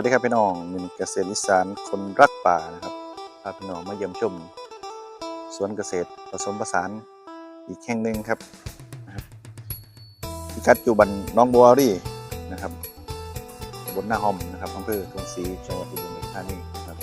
สวัสดีครับพี่น้องมินเกษตรอีสานคนรักป่านะครับพาพี่น้องมาเยี่ยมชมสวนเกษตรผสมผสานอีกแห่งหนึ่งครับนะครับพิกัดอยู่บันน้องบัวรี่นะครับบนหน้าหอมนะครับอำเภอทุ่งศรีจังหวัดอุบลราชธานีครับ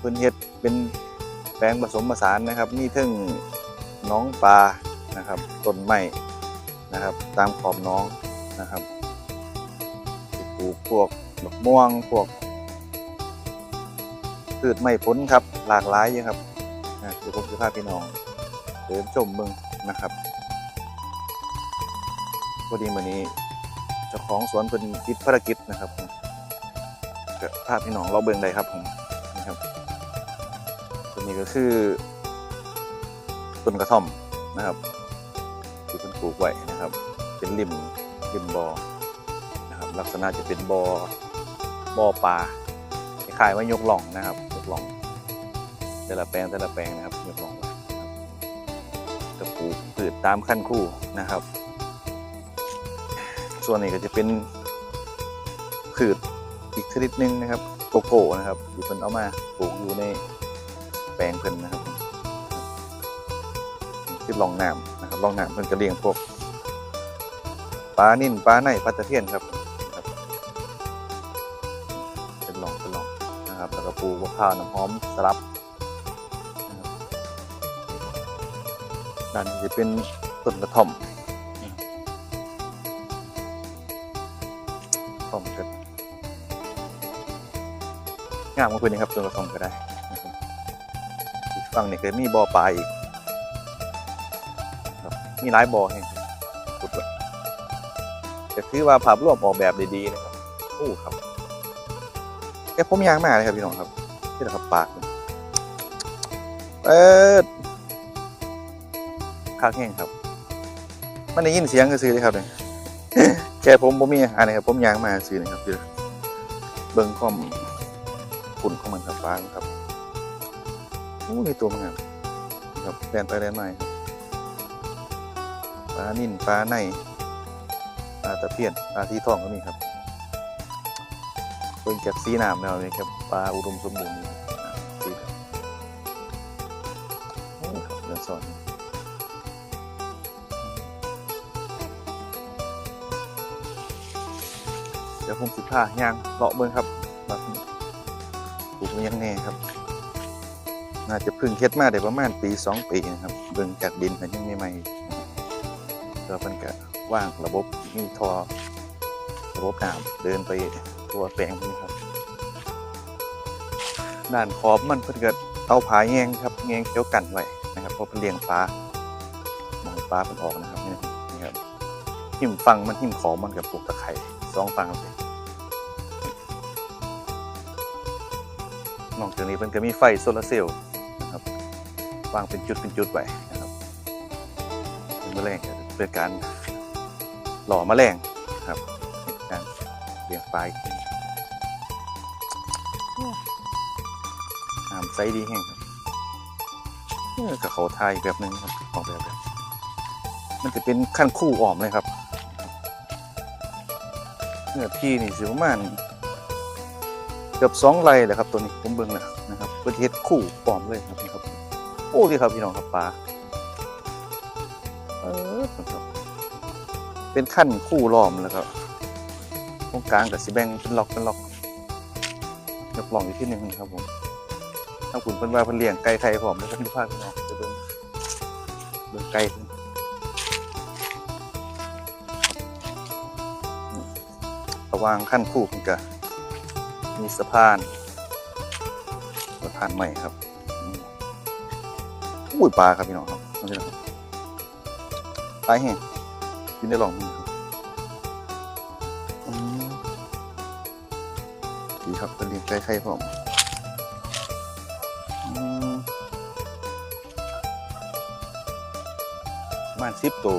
พื่นเฮ็ดเป็นแปลงผสมผสานนะครับ มีทั้งน้องปลานะครับต้นไม้นะครับ ตามขอบน้องนะครับปลูกพวก ดอกม่วงพวกพืชไม่ผลครับ หลากหลายอยู่ครับเดี๋ยวผมจะพาพี่น้องเดินชมเมืองนะครับพอดีวันนี้เจ้าของสวนเป็นติดภารกิจนะครับผมก็พาพี่น้องเราเบิ่งได้ครับผมนะครับตัวนี้ก็คือต้นกระท่อมนะครับที่เพิ่นปลูกไว้นะครับ เป็นริมริมบ่อนะครับ ลักษณะจะเป็นบอ่อ บ่อปลาคลายว่ายกหล่องนะครับ ยกหล่อง แต่ละแปลงแต่ละแปลงนะครับ ยกหล่องไว้นะครับกระปลูกพืชตามขั้นคู่นะครับ ส่วนนี้ก็จะเป็นพืชอีกชนิดหนึงนะครับโกโก้นะครับที่เพิ่นเอามาปลูกอยู่ในแปลงเพิ่นนะครับคือลองน้ำนะครับลองน้ำเพิ่นก็เลี้ยงพวกปลานิ่นปลาในปลาตะเพียนครับ ปูกมะพร้าวน้ำหอมสลับนะครับด้านนี้จะเป็นต้นกระท่อมกระท่อมก็งามกว่าเพื่อนครับต้นกระท่อมก็ได้นะครับอีกฝั่งนี้ก็มีบ่อปลาอีกมีหลายบ่อแห่งขุดไว้ก็คือว่าภาพรวมออกแบบดีๆนะครับโอ้ครับ แค่ผมยางมากเลยครับพี่น้องครับที่เราครับปากเปิดคางแห้งครับ มันได้ยินเสียงก็ซื้อเลยครับเนี่ยแค่ผมผมมีอันนี้ครับผมยางมาซื้อนะครับเดี๋ยวเบิ้งข้อมขุ่นของมันครับฟ้าครับโอ้มีตัวมันครับครับแดนไปแดนมาครับปลานิ่นปลาในปลาตะเพียนปลาสีทองก็มีครับ เป็นจากสีน้ำแล้วนี่ครับปลาอุดมสมบูรณ์นี่ครับสีโอ้ครับเดือนสอนเดี๋ยวผมสิผ้าย่างเลาะเบิ่งครับว่าปลูกมันยังแน่ครับ น่าจะพึ่งเฮ็ดมาได้ประมาณปีสองปีนะครับ เบิ่งจากดินมันยังไม่ใหม่นะครับแล้วมันก็ว่างระบบมีทอระบบน้ำเดินไป ตัวแปลงนี้ครับด้านขอบมันเพิ่นก็เอาผาแยงครับแยงเขียวกันไว้นะครับเพราะเป็นเลี้ยงปลามองปลาเป็นออกนะครับนี่นี่ครับหิมฟังมันหิมขอบมันกับปลูกตะไคร่สองฟังเลยนอกจากนี้เพิ่นก็มีไฟโซลาร์เซลล์นะครับวางเป็นจุดเป็นจุดไว้นะครับเป็นแมลงเพื่อการหล่อแมลงครับการเลี้ยงปลาอีก น้ำใสดีแห้งครับเออกับเขาไทยแบบหนึงครับออกแบบแบบมันจะเป็นขั้นคู่อ่อมเลยครับเนื้อที่นี่สิประมาณเกือบสองไร่เลยครับตัวนี้ผมเบิ่งแล้วนะครับเพื่อที่เฮ็ดคู่อ่อมเลยครับนี่ครับ โอ้ดีครับพี่น้องครับปลาเออครับเป็นขั้นคู่ล้อมแล้วก็ตรงกลางกับสีแบ่งเป็นล็อกเป็นล็อก ยกล่องอยู่ที่หนึ่งครับผมถ้าคุณเพิ่นว่าเพิ่นเลี้ยงไก่ไข่ผมแล้วเพิ่นพาพี่น้องจะเบิ่งเบิ่งไก่ระวางขั้นคู่เพิ่นก็มีสะพานสะพานใหม่ครับอุ้ยปลาครับพี่น้องครับเอาเลยนะครับปลาแห้งกินได้ลองดูครับอื ดีครับเป็นเลี้ยงไก่ไข่ผมมประมาณสิบตัว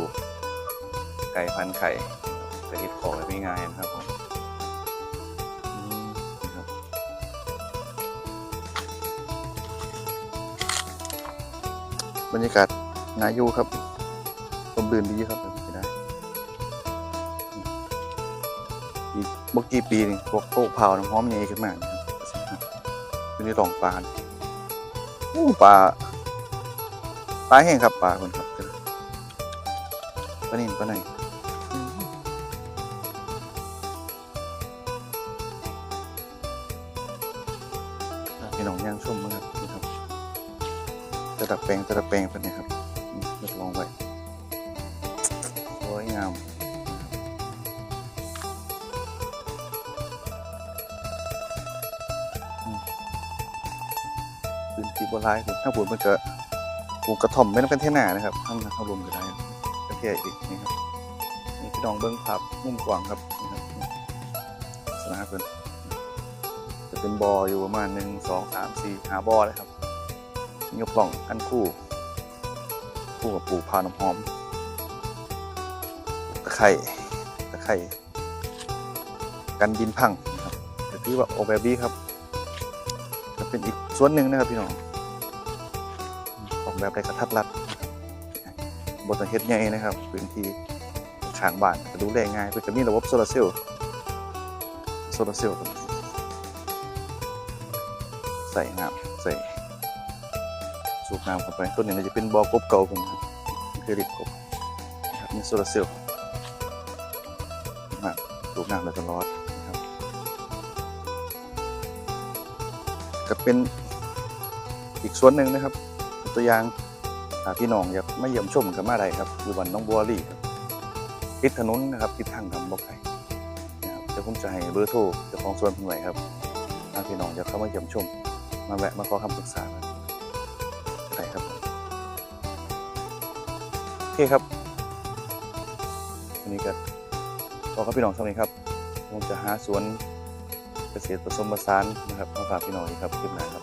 ไก่พันไข่จะเห็ดของแบบง่ายนะครับผมบรรยากาศนาอยู่ครับลมลื่นดีครับ บบนี้ได้อีกบกี่ปีนี่พวกโคกเผาน้ำหอมใหญ่ขึ้นมานะครับอยู่ในหลองปลาโอ้ปลาปลาแห้งครับปลาคนครับปลานิ่ปลาไหนพี่น้องย่างชมมั้งครับนี่ครับตะดับแปลงตะดับแปลงเป็นไงครับทดลองไว้ สีบัวลายผมถ้าผมมันก็ปลูกกระท่อมไม่ต้องเป็นเท่หนานะครับข้างข้างบนก็ได้ก็แค่อีกนี่ครับนี่พี่น้องเบิ้งภาพมุมกว้างครับนี่ครับสนามเพิ่นจะเป็นบออยู่ประมาณหนึ่งสองสามสี่หาบอเลยครับมีกระปล่องอันคู่คู่กับปลูกพาน้ำหอมตะไคร่ตะไคร่กันดินพังนะครับแต่ที่ว่าออกแบบี้ครับจะเป็นอีกส่วนหนึ่งนะครับพี่น้อง แบบในกระทัดรัดบนต้นเฮ็ดใหญ่นะครับพื้นที่ข้างบ้านจะดูแลง่ายเพื่อจะมีระบบโซลาร์เซลล์โซลาร์เซลล์ตรงนี้ใส่น้ำใส่สูบน้ำเข้าไปต้นนี้จะเป็นบ่อกบเก่าผมคือริบกบนะครับมีโซลาร์เซลล์มาสูบน้ำได้ตลอดนะครับก็เป็นอีกส่วนหนึ่งนะครับ ตัวอย่างพี่น้องอยากไม่เยี่ยมชมกันมาได้ครับ อยู่วันน้องบัวลี่ครับติดถนนนะครับติดทางดำบอกไก่นะครับเดี๋ยวผมจะให้เบอร์โทรเจ้าของสวนผมไว้ครับถ้าพี่น้องอยากเข้ามาเยี่ยมชม มาแวะมาขอคำปรึกษากันได้ครับโอเคครับวันนี้ก็ขอกับพี่น้องเท่านี้ครับผมจะหาสวนเกษตรผสมผสานนะครับมาฝากพี่น้องอีกครับคลิปหน้าครับ